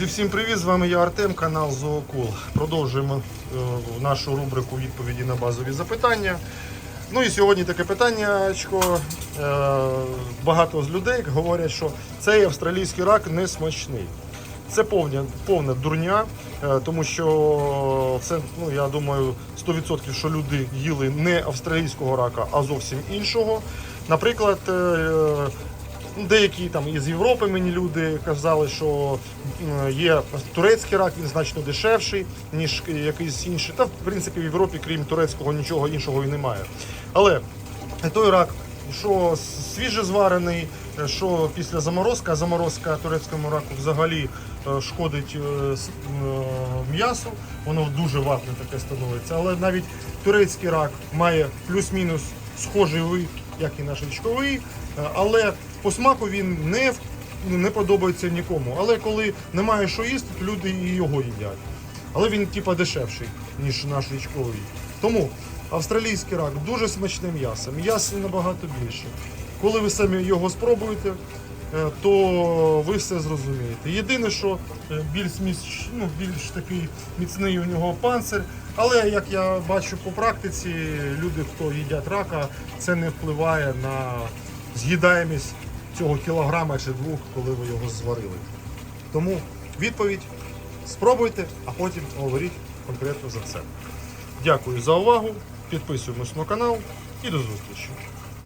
Друзі, всім привіт! З вами я Артем, канал Зоокул. Продовжуємо е, нашу рубрику відповіді на базові запитання. Ну і сьогодні таке питання. Багато з людей говорять, що цей австралійський рак не смачний. Це повня, повна дурня, е, тому що це, ну я думаю, 100% що люди їли не австралійського рака, а зовсім іншого. Наприклад, е, Деякі там із Європи мені люди казали, що є турецький рак, він значно дешевший, ніж якийсь інший. Та в принципі в Європі, крім турецького, нічого іншого і немає. Але той рак, що свіже зварений, що після заморозки, а заморозка турецькому раку взагалі е, шкодить е, е, м'ясу, воно дуже ватне таке становиться. Але навіть турецький рак має плюс-мінус схожий вид, як і наш річковий, е, але по смаку він не, не подобається нікому. Але коли немає що їсти, то люди і його їдять. Але він типа дешевший, ніж наш річковий. Тому австралійський рак дуже смачне м'ясо. М'яса набагато більше. Коли ви самі його спробуєте, е, то ви все зрозумієте. Єдине, що е, більш, ну, більш такий міцний у нього панцир. Але як я бачу по практиці, люди, хто їдять рака, це не впливає на з'їдаємість цього кілограма чи двох, коли ви його зварили. Тому відповідь спробуйте, а потім говоріть конкретно за це. Дякую за увагу. Підписуємось на канал і до зустрічі.